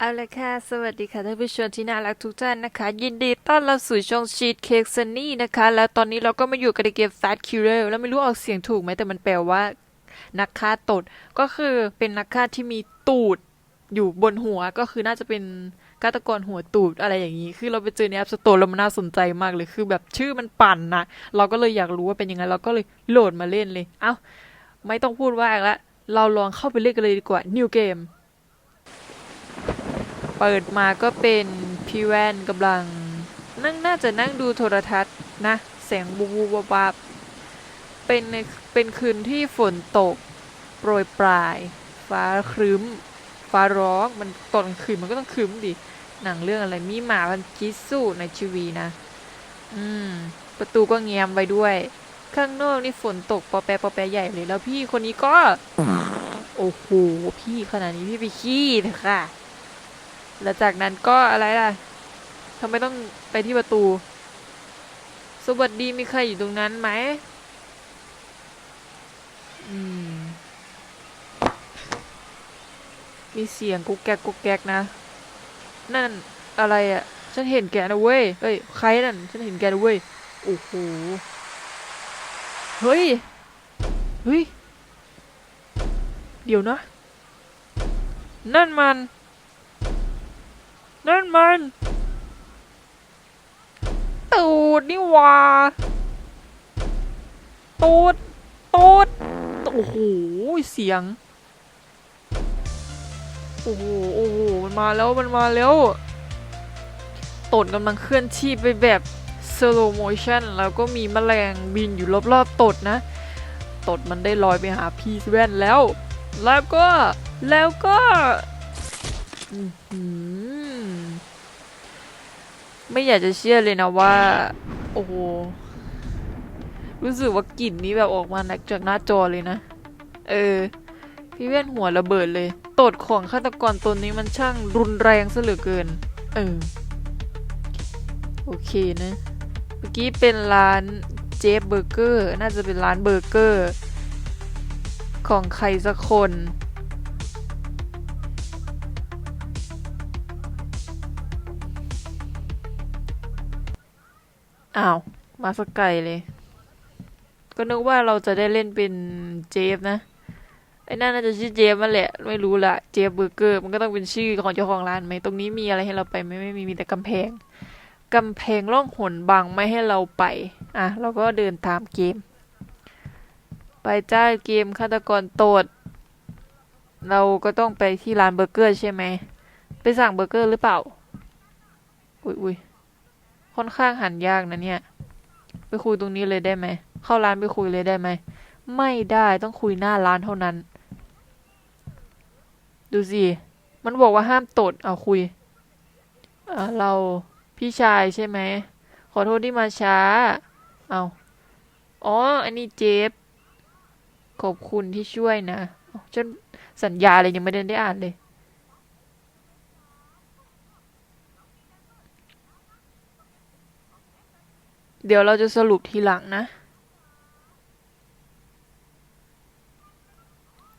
เอาละค่ะ สวัสดีค่ะท่านผู้ชมที่น่ารักทุกท่านนะคะ ยินดีต้อนรับสู่ช่องชีตเค้กซันนี่นะคะ แล้วตอนนี้เราก็มาอยู่กับในเกม Fat Killer แล้วไม่รู้ออกเสียงถูกไหมแต่มันแปลว่า นักฆ่าตด ก็คือเป็นนักฆ่าที่มีตูดอยู่บนหัวก็คือน่าจะเป็นฆาตกรหัวตูดอะไรอย่างนี้ คือเราไปเจอในแอปสโตร์แล้วมันน่าสนใจมากเลยคือแบบชื่อมันปั่นนะเราก็เลยอยากรู้ว่าเป็นยังไงเราก็เลยโหลดมาเล่นเลย เอ้าไม่ต้องพูดว่าอีกละเราลองเข้าไปเล่นกันเลยดีกว่า New Game เปิดมาก็เป็นพี่แว่นกำลัง นั่งน่าจะนั่งดูโทรทัศน์นะแสงบูบูบับเป็นในเป็นคืนที่ฝนตกโปรยปลาย ฟ้าครึ้ม ฟ้าร้องมันตอนกลางคืนมันก็ต้องครึ้มดิหนังเรื่องอะไรมีหมาพันธุ์คิสุในทีวีนะ อืม ประตูก็แง้มไว้ด้วย ข้างนอกนี่ฝนตกปอแปะปอแปะใหญ่เลยแล้วพี่คนนี้ก็ โอ้โห พี่ขนาดนี้พี่ไปขี้เลยค่ะ แล้วจากนั้นก็อะไรล่ะทำไมต้องไปที่ประตู สวัสดีมีใครอยู่ตรงนั้นไหมอืม มีเสียงกุกแกกกุกแกกนะ นั่นอะไรอะ่ะ ฉันเห็นแกนะเว้ยเอ้ย ใครนั่น ฉันเห็นแกนะเว้ย โอ้โห เฮ้ย เฮ้ย เดี๋ยวนะ นั่นมัน นั่นมัน ตูดนี่ว่าตูดตูดโอ้โหเสียง โอ้โหโอ้โหมันมาแล้วมันมาแล้วตดกำลังเคลื่อนที่ไปแบบ slow motion แล้วก็มีแมลงบินอยู่รอบๆตดนะ ตดมันได้ลอยไปหาพีซแว่นแล้ว แล้วก็แล้วก็ อือ ไม่อยากจะเชื่อเลยนะว่า โอ้โห รู้สึกว่ากลิ่นนี้แบบออกมาจากหน้าจอเลยนะ เออ พี่เวียนหัวระเบิดเลยตดของฆาตกรตนนี้มันช่างรุนแรงซะเหลือเกิน เออ โอเคนะ เมื่อกี้เป็นร้านเจฟเบอร์เกอร์ น่าจะเป็นร้านเบอร์เกอร์ ของใครสักคน อ้าว มาสักไกลเลย ก็นึกว่าเราจะได้เล่นเป็นเจฟนะ ไอ้นั่นน่าจะชื่อเจฟมันแหละ ไม่รู้ละเจฟเบอร์เกอร์ มันก็ต้องเป็นชื่อของเจ้าของร้านไหม ตรงนี้มีอะไรให้เราไปไหมไม่มี มีแต่กำแพง กำแพงร่องหนบังไม่ให้เราไป อะ เราก็เดินตามเกม ไปจ้าเกมฆาตกรโตด เราก็ต้องไปที่ร้านเบอร์เกอร์ใช่ไหม ไปสั่งเบอร์เกอร์หรือเปล่า อุ้ยอุ้ย ค่อนข้างหันยากนะเนี่ย ไปคุยตรงนี้เลยได้ไหม เข้าร้านไปคุยเลยได้ไหม ไม่ได้ต้องคุยหน้าร้านเท่านั้น ดูสิ มันบอกว่าห้ามตด เอาคุยอ่าเราพี่ชายใช่ไหม ขอโทษที่มาช้า เอาอ๋อ อันนี้เจฟ ขอบคุณที่ช่วยนะฉันสัญญาเลยยังไม่ได้ได้อ่านเลย เดี๋ยวเราจะสรุปทีหลังนะ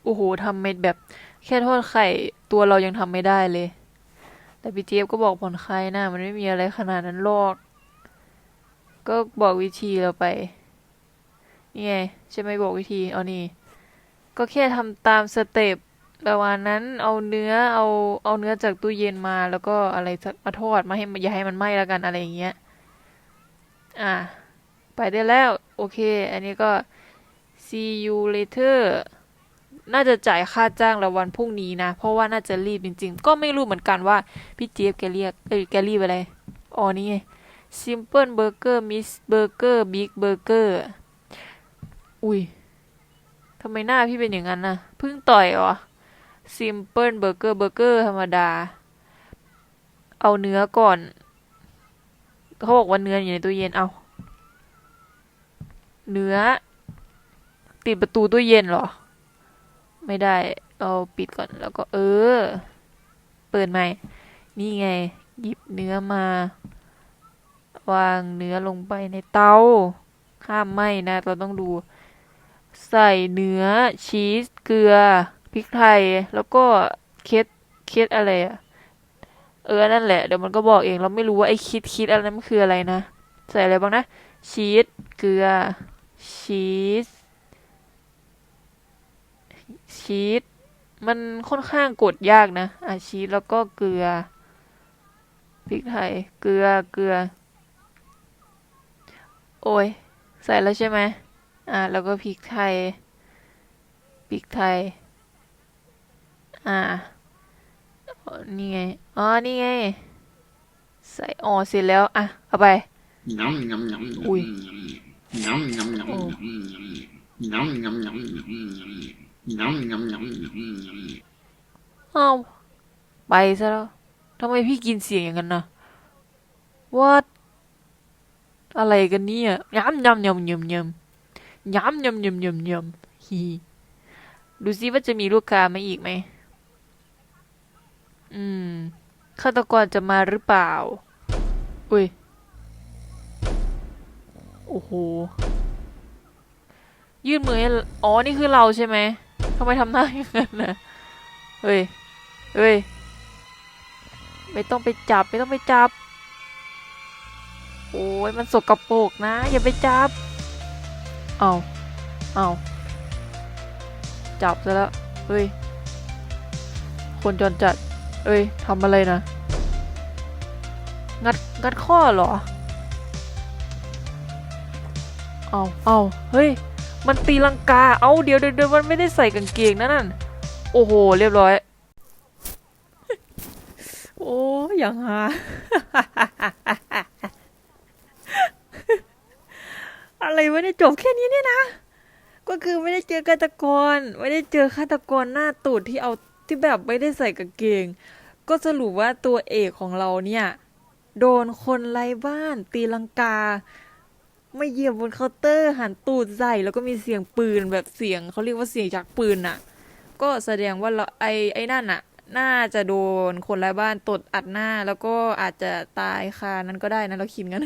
โอ้โหทำเม็ดแบบแค่ทอดไข่ตัวเรายังทำไม่ได้เลย แต่พี่เจี๊ยบก็บอกผ่อนคลายนะมันไม่มีอะไรขนาดนั้นหรอก ก็บอกวิธีเราไป นี่ไงใช่ไหมบอกวิธีเอานี่ ก็แค่ทำตามสเต็ประมาณนั้นเอาเนื้อเอาเอาเนื้อจากตู้เย็นมาแล้วก็อะไรสักมาทอดมาให้อย่าให้มันไหม้แล้วกันอะไรอย่างเงี้ย อะ ไปได้แล้ว โอเค อันนี้ก็ see you later น่าจะจ่ายค่าจ้างเราวันพรุ่งนี้นะ เพราะว่าน่าจะรีบจริง ๆ ก็ไม่รู้เหมือนกันว่า พี่เจี๊ยบแกเรียกเอ้ยแกรีบอะไร อ๋อนี่ไง simple burger miss burger big burger อุ้ยทำไมหน้าพี่เป็นอย่างนั้นน่ะเพิ่งต่อยเหรอ simple burger burger ธรรมดา เอาเนื้อก่อน เขาบอกว่าเนื้ออยู่ในตู้เย็น เอา เนื้อ ติดประตูตู้เย็นเหรอ ไม่ได้เอาปิดก่อน แล้วก็เออ เปิดใหม่ นี่ไง หยิบเนื้อมา วางเนื้อลงไปในเตาห้ามไหมนะ เราต้องดู ใส่เนื้อชีส เกลือ พริกไทย แล้วก็เคสเคสอะไรอะ ออนั่นแหละเดี๋ยวมันก็บอกเองเราไม่รู้ว่าไอ้คิดคิดอะไรนั้นมันคืออะไรนะ ใส่อะไรบ้างนะชีสเกลือชีสชีสมันค่อนข้างกดยากนะอะชีสแล้วก็เกลือพริกไทยเกลือเกลือ โอ้ยใส่แล้วใช่ไหมอะแล้วก็พริกไทยพริกไทย อ่า นี่ไง อ๋อ นี่ไง ใส่อ๋อเสร็จแล้ว อะ เอาไป Nhum nhum nhum Ui. nhum nhum nhum Ồ. nhum nhum nhum nhum nhum nhum nhum nhum อ้าวไปซะแล้วทำไมพี่กินเสียงอย่างนั้นนะ What อะไรกันเนี่ยยำยำยำยำยำยำยำยำยำยำฮีดูซิว่าจะมีลูกค้ามาอีกไหม อืมฆาตกรจะมาหรือเปล่า อุ้ย โอ้โห ยื่นมือให้อ๋อ นี่คือเราใช่ไหมทำไมทำหน้าอย่างนั้นนะเฮ้ย เฮ้ย ไม่ต้องไปจับ ไม่ต้องไปจับ โอ้ย มันสกปรกนะ อย่าไปจับ เอาเอาจับซะแล้ว เฮ้ย คนจรจัด เอ้ยทำอะไรนะ งัด งัดข้อเหรอ เอาเอาเฮ้ย มันตีลังกา เอาเดี๋ยวเดี๋ยวมันไม่ได้ใส่กางเกงนะนั่น โอ้โห เรียบร้อย โอ้ยอย่างฮาอะไรวะเนี่ยจบแค่นี้เนี่ยนะ ก็คือไม่ได้เจอฆาตกร ไม่ได้เจอฆาตกรหน้าตูดที่เอา ที่แบบไม่ได้ใส่กางเกง ก็สรุปว่าตัวเอกของเราเนี่ย โดนคนไร้บ้านตีลังกา ไม่เหยียบบนเคาน์เตอร์หันตูดใส่แล้วก็มีเสียงปืนแบบเสียงเขาเรียกว่าเสียงจากปืนน่ะ ก็แสดงว่าเราไอ้ไอ้นั่นน่ะ น่าจะโดนคนไร้บ้านตดอัดหน้า แล้วก็อาจจะตายคานั้นก็ได้นะเราคิดงั้น